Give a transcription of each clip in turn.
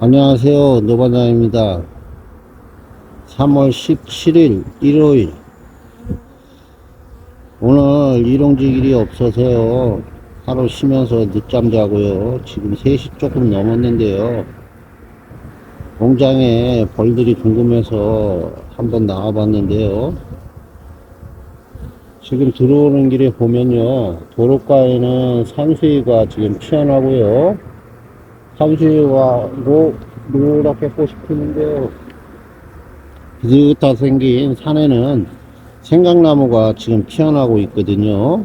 안녕하세요. 노반장입니다. 3월 17일 일요일 오늘 일용직 일이 없어서요. 하루 쉬면서 늦잠 자고요. 지금 3시 조금 넘었는데요. 공장에 벌들이 궁금해서 한번 나와봤는데요. 지금 들어오는 길에 보면요. 도로가에는 산수유가 지금 피어나고요. 산수유가로 노랗게 꽃이 피는데요. 비슷하게 생긴 산에는 생강나무가 지금 피어나고 있거든요.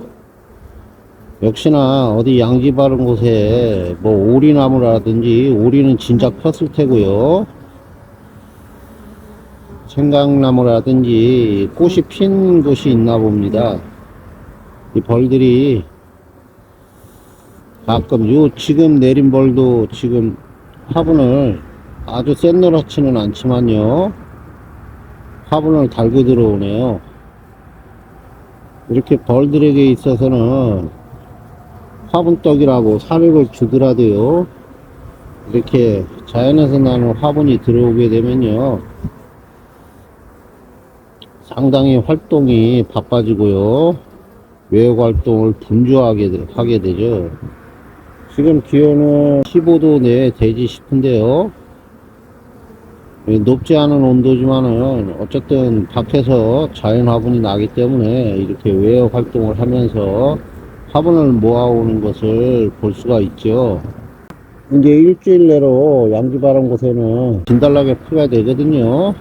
역시나 어디 양지 바른 곳에 뭐 오리나무라든지 오리는 진작 폈을 테고요. 생강나무라든지 꽃이 핀 곳이 있나 봅니다. 이 벌들이 가끔 요 지금 내린 벌도 지금 화분을 아주 센 노랗지는 않지만요. 화분을 달고 들어오네요. 이렇게 벌들에게 있어서는 화분떡이라고 사료를 주더라도요. 이렇게 자연에서 나는 화분이 들어오게 되면요. 상당히 활동이 바빠지고요. 외역 활동을 분주하게 되- 하게 되죠. 지금 기온은 15도 내에 되지 싶은데요. 예, 높지 않은 온도지만은 어쨌든 밖에서 자연 화분이 나기 때문에 이렇게 외역 활동을 하면서 화분을 모아오는 것을 볼 수가 있죠. 이제 일주일 내로 양지 바른 곳에는 진달락에 피가 되거든요.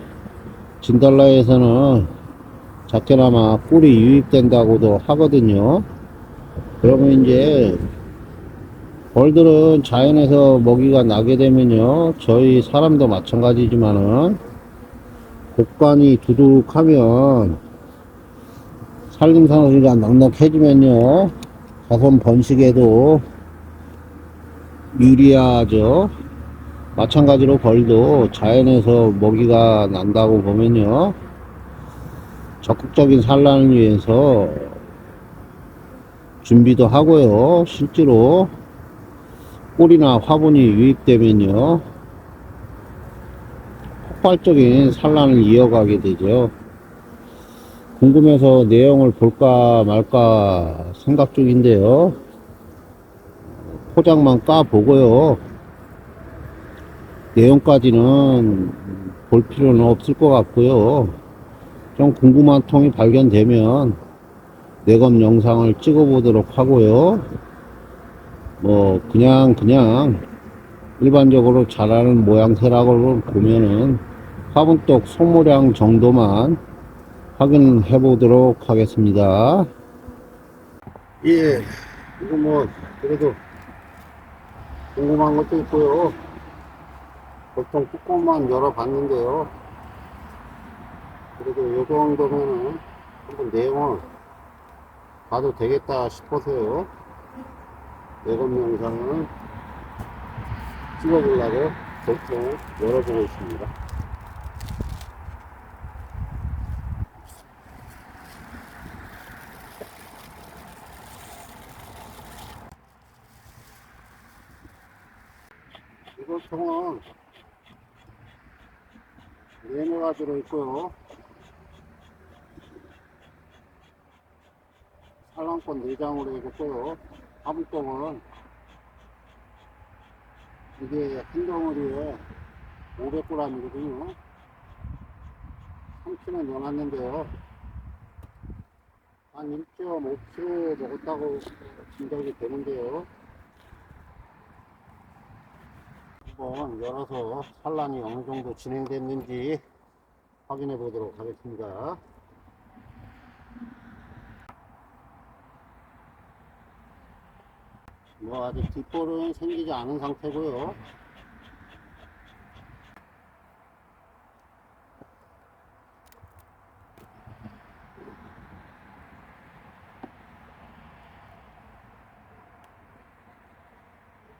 진달라에서는 작게나마 꿀이 유입된다고도 하거든요. 그러면 이제 벌들은 자연에서 먹이가 나게 되면요. 저희 사람도 마찬가지지만은 곡관이 두둑하면 살림살이가 넉넉해지면요. 자손 번식에도 유리하죠. 마찬가지로 벌도 자연에서 먹이가 난다고 보면요. 적극적인 산란을 위해서 준비도 하고요. 실제로 꿀이나 화분이 유입되면요. 폭발적인 산란을 이어가게 되죠. 궁금해서 내용을 볼까 말까 생각 중인데요. 포장만 까 보고요. 내용까지는 볼 필요는 없을 것 같고요. 좀 궁금한 통이 발견되면 내검 영상을 찍어 보도록 하고요. 뭐 그냥 그냥 일반적으로 자라는 모양새라고 보면은 화분떡 소모량 정도만 확인해 보도록 하겠습니다. 예, 이거 뭐 그래도 궁금한 것도 있고요. 보통 뚜껑만 열어봤는데요. 그래도 요 정도면은 한번 내용을 봐도 되겠다 싶어서요. 내검 영상을 찍어보려고 보통 열어보고 있습니다. 이거 통은 네모가 들어있고요. 살랑권 내장으로 해줬고요. 화분통은 이게 한 덩어리에 500g이거든요. 3kg 넣어놨는데요. 한 1.5kg 먹었다고 짐작이 되는데요. 한번 열어서 산란이 어느 정도 진행됐는지 확인해 보도록 하겠습니다. 뭐 아직 뒷볼은 생기지 않은 상태고요.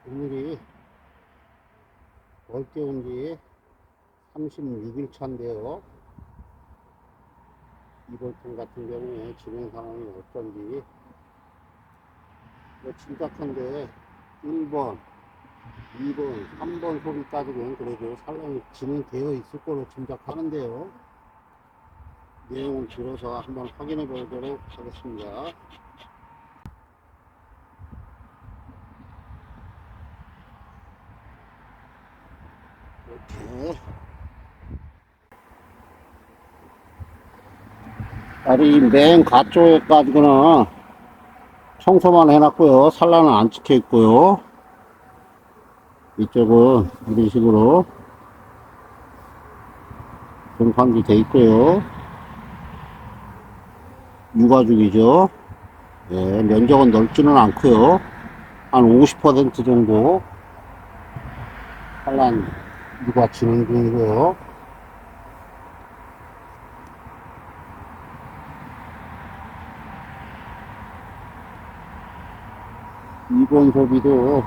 오늘이 넓게 온지 36일 차인데요. 이볼통 같은 경우에 진행 상황이 어떤지 뭐 짐작한데 1번, 2번, 3번 소비까지는 그래도 산란이 진행되어 있을 거로 짐작하는데요. 내용을 들어서 한번 확인해 보도록 하겠습니다. 이렇게. 다리 맨 가쪽에 가지고는 청소만 해놨고요. 산란은 안 찍혀 있고요. 이쪽은 이런 식으로 동판도 돼 있고요. 육아죽이죠. 예, 면적은 넓지는 않고요. 한 50% 정도 산란 육아 진행 중이고요. 이번 소비도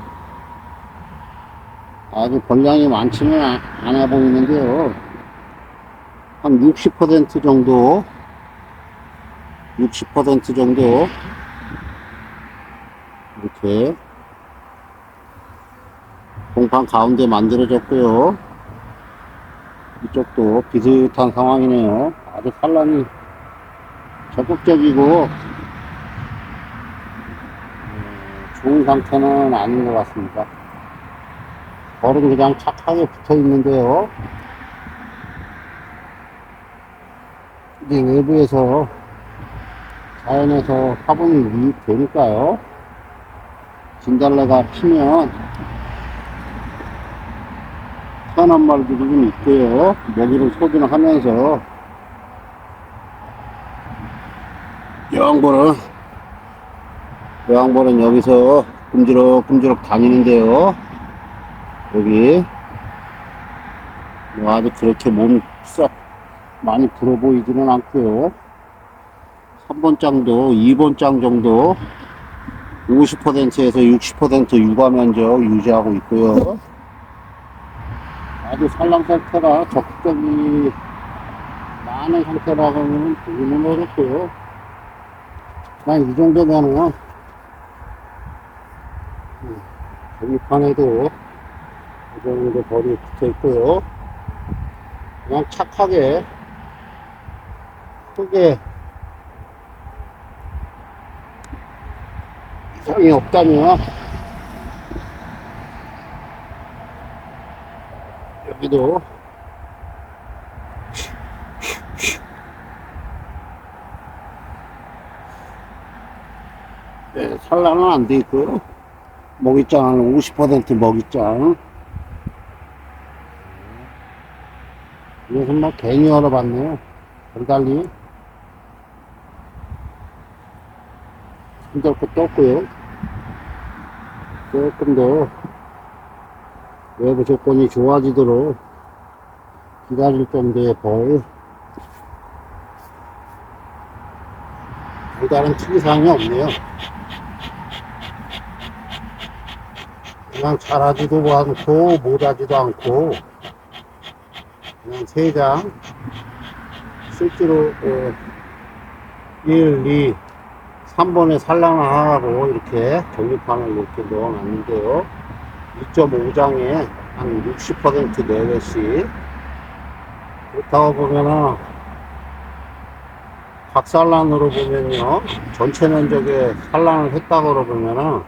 아주 권량이 많지는 아- 않아 보이는데요. 한 60% 정도, 60% 정도, 이렇게, 공판 가운데 만들어졌고요. 이쪽도 비슷한 상황이네요. 아주 산란이 적극적이고, 어, 좋은 상태는 아닌 것 같습니다. 벌은 그냥 착하게 붙어 있는데요. 이게 외부에서 자연에서 화분이 유입되니까요. 진달래가 피면 태어난 말들이 좀 있고요. 먹이를 소진하면서 여왕벌은 여왕벌은 여기서 끔지럭끔지럭 다니는데요. 여기. 뭐 아주 그렇게 몸이 썩 많이 불어 보이지는 않고요. 3번 장도 2번 장 정도 50%에서 60% 육아 면적 유지하고 있고요. 아주 산란 상태가 적극적이 많은 상태라고는 보기는 어렵고요. 그냥 이 정도면은 음, 저기판에도 이 정도 벌이 붙어 있고요. 그냥 착하게 크게 이상이 없다면 여기도 네, 산란은 안 돼 있고요. 먹이장은 50% 먹이장. 이것은 뭐 괜히 열어봤네요. 별달리 힘들 것도 없고요. 조금 더 외부 조건이 좋아지도록 기다릴 정도의 벌. 별다른 특이사항이 없네요. 그냥 잘하지도 않고 못하지도 않고 그냥 세 장 실제로 어, 1, 2, 3번에 산란을 하라고 이렇게 정리판을 이렇게 넣어놨는데요. 2.5장에 한 60% 내외씩. 그렇다고 보면은 박산란으로 보면요. 전체 면적에 산란을 했다고 그러면은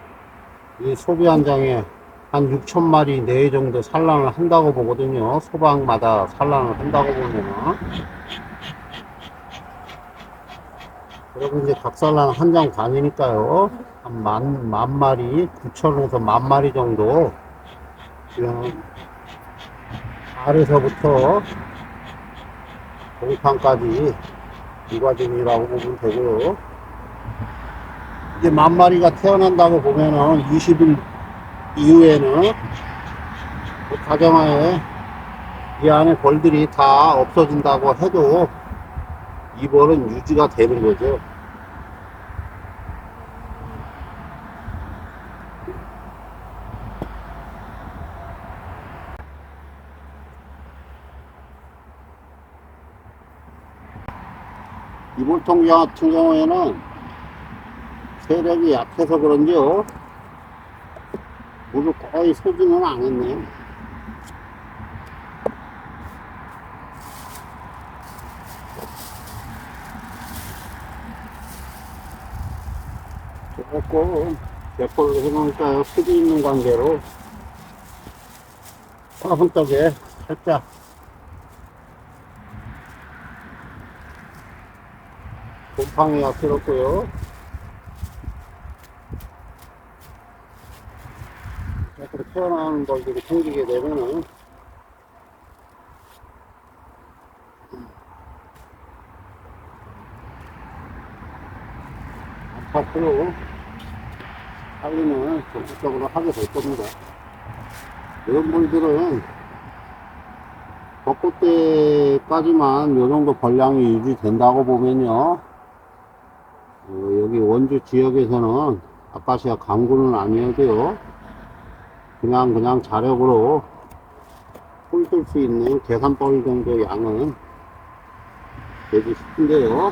이 소비 한 장에 한 6천 마리 내외 정도 산란을 한다고 보거든요. 소방마다 산란을 한다고 보면은. 그리고 이제 각산란 한 장 다니니까요. 한 만, 만 마리, 9천에서 만 마리 정도. 지금 알에서부터 동판까지 이 과정이라고 보면 되고요. 이제 만 마리가 태어난다고 보면은 20일 이후에는 그 가정하에 이 안에 벌들이 다 없어진다고 해도 이 벌은 유지가 되는 거죠. 이볼통 같은 경우에는 세력이 약해서 그런지요. 물을 거의 쏘지는 않았네. 조금 몇벌로 해놓으니까요. 수도 있는 관계로 화분떡에 살짝 곰팡이가 들었고요. 옆으로 튀어나오는 벌들이 생기게 되면은 앞으로 관리는 적극적으로 하게 될 겁니다. 이런 물들은 벚꽃 때까지만 요 정도 벌량이 유지된다고 보면요. 어, 여기 원주 지역에서는 아카시아 강구는 아니어도요. 그냥 그냥 자력으로 꿀쓸 수 있는 계산벌 정도 양은 되기 싶은데요.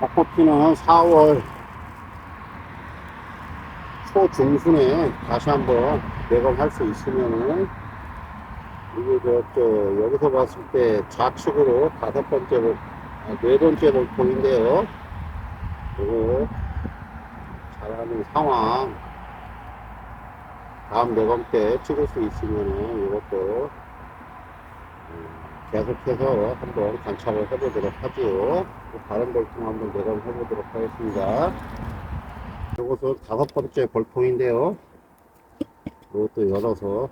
벚꽃피는 4월 초중순에 다시 한번 매각할 수 있으면은 이게 저, 저 여기서 봤을 때 좌측으로 다섯 번째 볼, 아, 네 번째 볼통인데요. 이거 잘하는 상황 다음 매감 때 찍을 수 있으면은 이것도 음, 계속해서 한번 관찰을 해보도록 하지요. 또 다른 볼통 한번 매감해 보도록 하겠습니다. 이것은 다섯 번째 볼통인데요. 이것도 열어서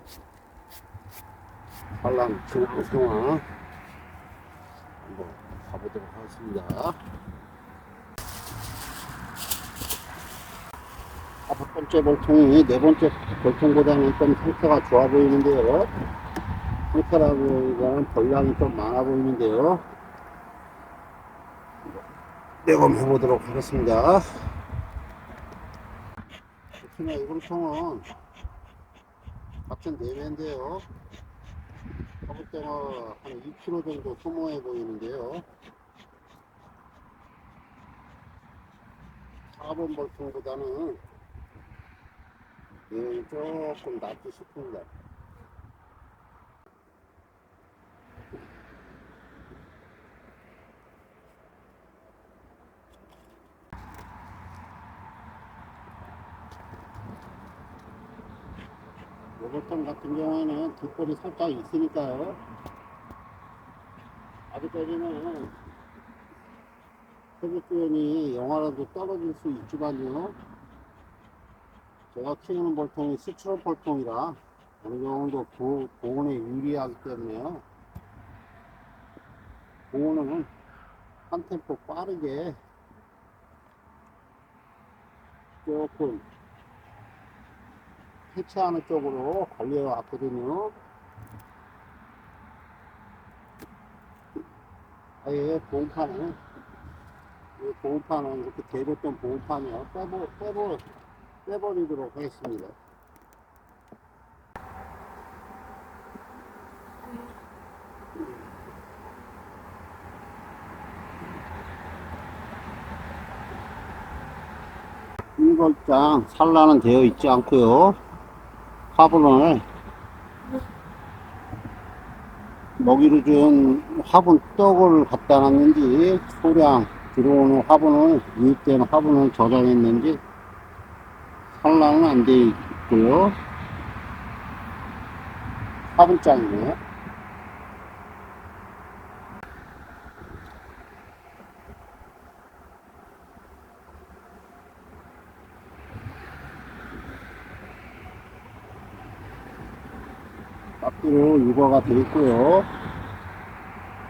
산란 지난 상황 한번 가보도록 하겠습니다. 다섯 번째 볼통이 네 번째 볼통보다는 좀 상태가 좋아 보이는데요. 상태라기보다는 벌량이 좀 많아 보이는데요. 내검 해 보도록 하겠습니다. 특히나 이 볼통은 같은 내외인데요. 가볼때가 한 2kg 정도 소모해 보이는데요. 4번 볼통보다는 내용이 조금 낫지 싶습니다. 요것통 같은 경우에는 뒷볼이 살짝 있으니까요. 아직까지는 회복기온이 영하라도 떨어질 수 있지만요. 제가 키우는 볼통이 스트롤 볼통이라 어느 정도 보, 보온에 유리하기 때문에요. 보온은 한 템포 빠르게 조금 해체하는 쪽으로 관리해 왔거든요. 아예 보온판은 이 보온판은 이렇게 대렸던 보온판이요. 빼버, 빼버, 빼버리도록 하겠습니다. 일벌장 산란은 되어 있지 않고요. 화분을 먹이로 준 화분 떡을 갖다 놨는지 소량 들어오는 화분을 유입된 화분을 저장했는지 산란은 안 되어 있고요. 화분장이네요. 앞뒤로 육아가 되어 있고요.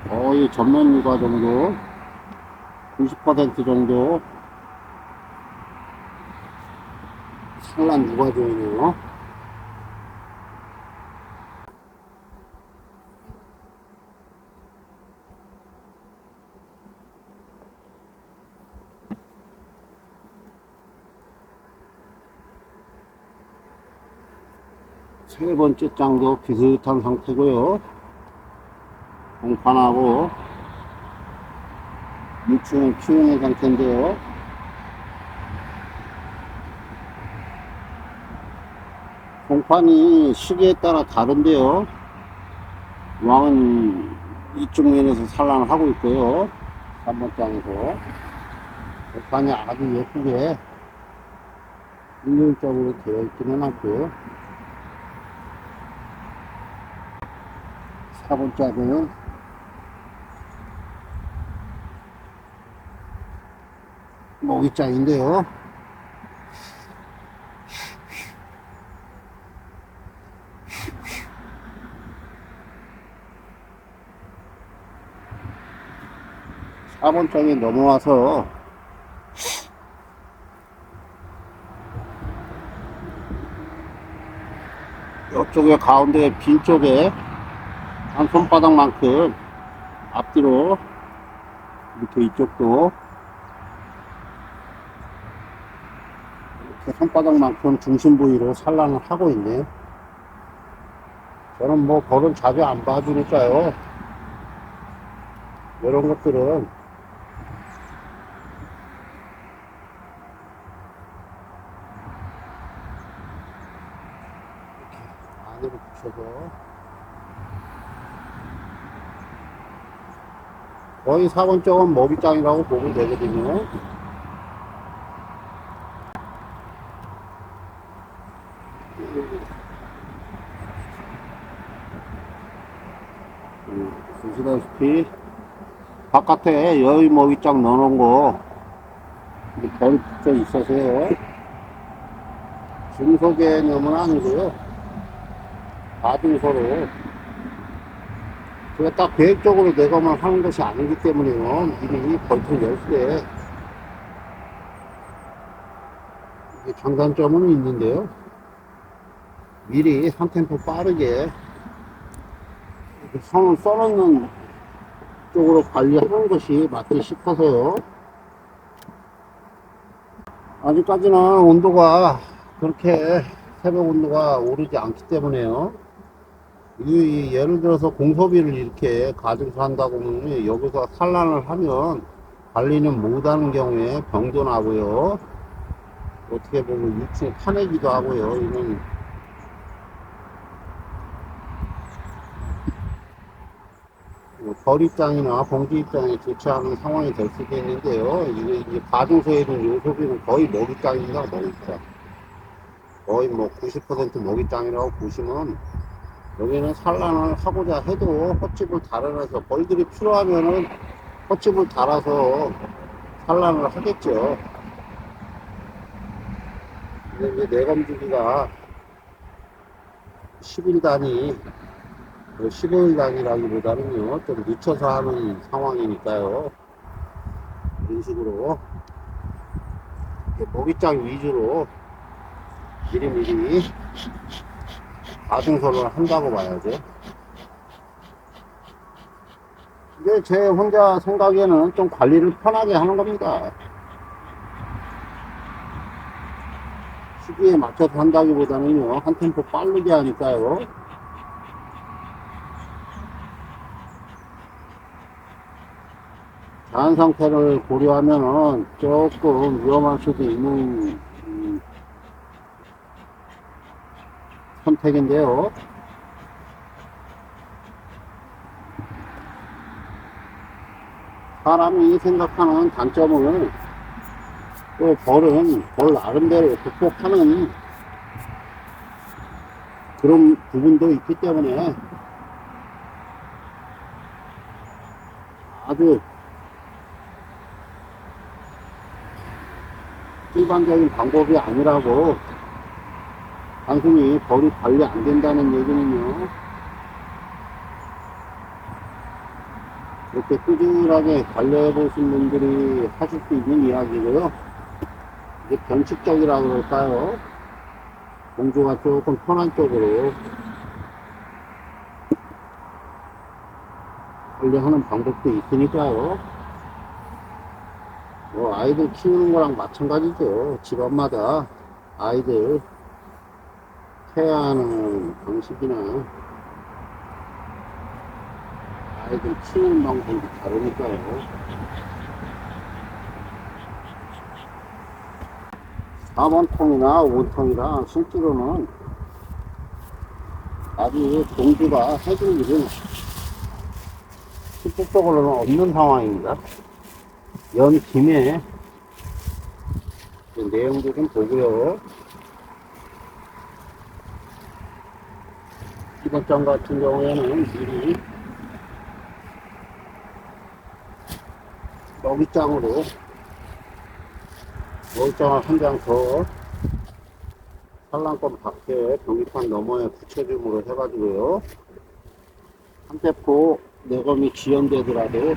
거의 전면 육아 정도, 90% 정도 산란 육아 중이네요. 세 번째 장도 비슷한 상태고요. 공판하고 유충은 키우는 상태인데요. 발판이 시기에 따라 다른데요. 왕은 이쪽 면에서 산란을 하고 있고요. 3번 장에서. 발판이 아주 예쁘게 일률적으로 되어 있기는 하고요. 4번 장은 모기장인데요. 사번 장에 넘어와서 이쪽에 가운데 빈 쪽에 한 손바닥만큼 앞뒤로 이렇게 이쪽도 이렇게 손바닥만큼 중심 부위로 산란을 하고 있네. 저는 뭐 벌은 자주 안 봐주니까요. 이런 것들은 이렇게 안으로 붙여서 거의 4번 쪽은 먹이장이라고 보면 되거든요. 음, 보시다시피 바깥에 여의 먹이장 넣어놓은 거 이렇게 붙어 있어서요. 중소 개념은 아니고요. 다중소로 그게 딱 계획적으로 내가만 하는 것이 아니기 때문에요. 이미 벌통 열때 이게 장단점은 있는데요. 미리 한 템포 빠르게 선을 써놓는 쪽으로 관리하는 것이 맞지 싶어서요. 아직까지는 온도가 그렇게 새벽 온도가 오르지 않기 때문에요. 이, 이 예를 들어서 공소비를 이렇게 가지고 한다고 하면 여기서 산란을 하면 관리는 못하는 경우에 병도 나고요. 어떻게 보면 육충 파내기도 하고요. 뭐벌 입장이나 봉지 입장에 좋지 않은 상황이 될 수도 있는데요. 이게 이제 가중소에 있는 요소비는 거의 먹이장입니다. 먹이장. 거의 뭐 90% 먹이장이라고 보시면 여기는 산란을 하고자 해도 헛집을 달아내서 벌들이 필요하면은 헛집을 달아서 산란을 하겠죠. 이제 내검주기가 10일 단위, 15일 단위라기보다는요, 좀 늦춰서 하는 상황이니까요. 이런 식으로 먹이장 위주로 미리미리 가중서를 한다고 봐야죠. 이게 제 혼자 생각에는 좀 관리를 편하게 하는 겁니다. 시기에 맞춰서 한다기보다는요, 한 템포 빠르게 하니까요. 자연 상태를 고려하면은 조금 위험할 수도 있는 음, 선택인데요. 사람이 생각하는 단점을 또 벌은 벌 나름대로 극복하는 그런 부분도 있기 때문에 아주 일반적인 방법이 아니라고 단순히 벌이 관리 안 된다는 얘기는요. 이렇게 꾸준하게 관리해 보신 분들이 하실 수 있는 이야기고요. 이게 변칙적이라고 그럴까요? 공조가 조금 편한 쪽으로 관리하는 방법도 있으니까요. 뭐 아이들 키우는 거랑 마찬가지죠. 집안마다 아이들 케어하는 방식이나 아이들 키우는 방법이 다르니까요. 사번 통이나 5통이랑 실제로는 아주 동주가 해줄 일은 실질적으로는 없는 상황입니다. 연 김에 그 내용도 좀 보고요. 이번 장 같은 경우에는 미리 먹이장으로 먹이장을 한 장 더 산란권 밖에 병기판 너머에 붙여줌으로 해가지고요. 한 대포 내검이 지연되더라도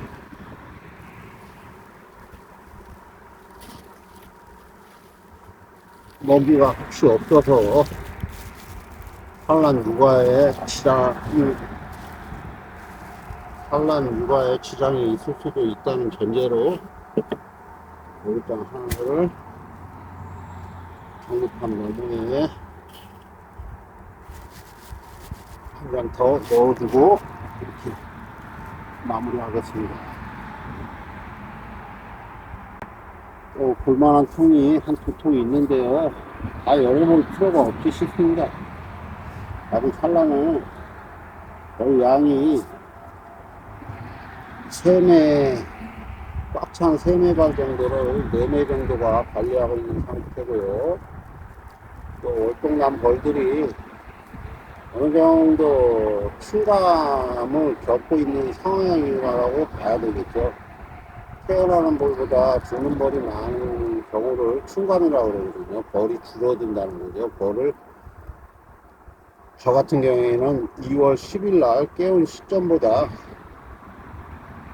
먹이가 혹시 없어서 산란 육아에 지장이 산란 육아에 지장이 있을 수도 있다는 전제로 먹이장 하나를 정립한 너머에 한 장 더 넣어주고 이렇게 마무리하겠습니다. 또 볼만한 통이 한 두 통이 있는데요. 다 열어볼 필요가 없기 싶습니다. 아직 산란은 거의 양이 세매 꽉 찬 세매발 정도를 네매 정도가 관리하고 있는 상태고요. 또 월동남 벌들이 어느 정도 충감을 겪고 있는 상황이라고 봐야 되겠죠. 태어나는 벌보다 죽는 벌이 많은 경우를 충감이라고 그러거든요. 벌이 줄어든다는 거죠. 벌을 저 같은 경우에는 2월 10일 날 깨운 시점보다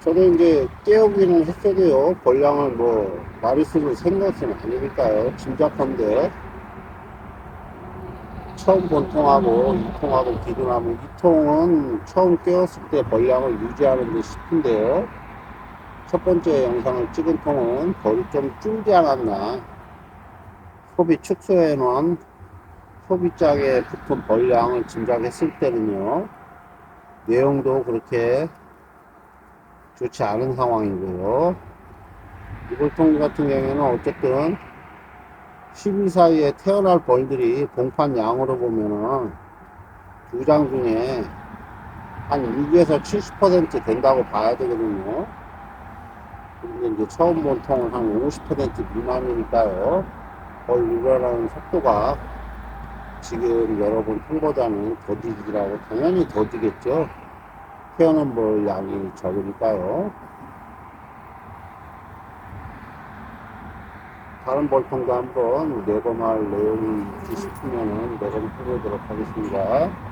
저도 이제 깨우기는 했어도요. 벌량을 뭐 마리수를 센 것은 아니니까요. 짐작한데 처음 본 통하고 이 통하고 기준하면 이 통은 처음 깨웠을 때 벌량을 유지하는 데 싶은데요. 첫 번째 영상을 찍은 통은 벌이 좀 줄지 않았나. 소비 놓은 소비장에 붙은 벌량을 짐작했을 때는요. 내용도 그렇게 좋지 않은 상황이고요. 이불통 같은 경우에는 어쨌든 10일 사이에 태어날 벌들이 봉판 양으로 보면은 두 장 중에 한 6에서 70% 된다고 봐야 되거든요. 근데 이제 처음 본 통은 한 50% 미만이니까요. 벌 일어나는 속도가 지금 여러분 통보다는 더디기라고 당연히 더디겠죠. 태어난 벌 양이 적으니까요. 다른 벌통도 한번 내검할 내용이 있지 싶으면은 내검 해보도록 하겠습니다.